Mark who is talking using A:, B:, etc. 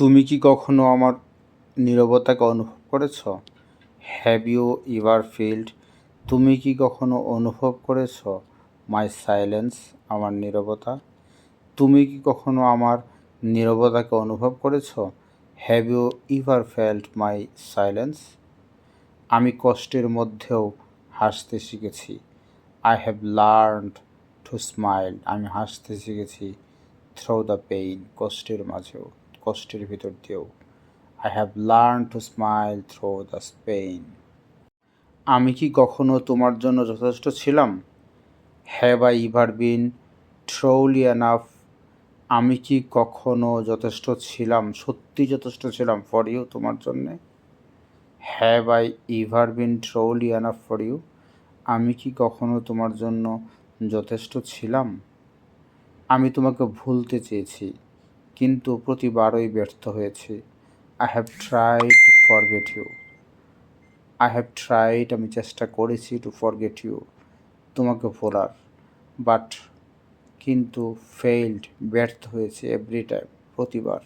A: তুমি কি কখনো আমার নীরবতাকে অনুভব করেছ? হ্যাভ ইউ ইভার ফিল্ড তুমি কি কখনো অনুভব করেছ মাই সাইলেন্স আমার নীরবতা? তুমি কি কখনো আমার নীরবতাকে অনুভব করেছ? Have you ever felt my silence আমি কষ্টের মধ্যেও হাসতে শিখেছি। I have learned to smile আমি হাসতে শিখেছি থ্রো দ্য পেইন কষ্টের মাঝেও। কষ্টের ভিতর দিয়েও। I have learn to smile through the pain আমি কি কখনো তোমার জন্য যথেষ্ট ছিলাম? Have I ever been truly enough আমি কি কখনো যথেষ্ট ছিলাম, সত্যি যথেষ্ট ছিলাম ফর ইউ তোমার জন্যে? Have I ever been truly enough for you আমি কি কখনো তোমার জন্য যথেষ্ট ছিলাম? আমি তোমাকে ভুলতে চেয়েছি। কিন্তু প্রতিবারই ব্যর্থ হয়েছে। I have try to forget you I have tried আমি চেষ্টা করেছি টু ফরগেট ইউ তোমাকে ভোলার। বাট কিন্তু ফেইল্ড ব্যর্থ হয়েছে এভরি টাইম প্রতিবার।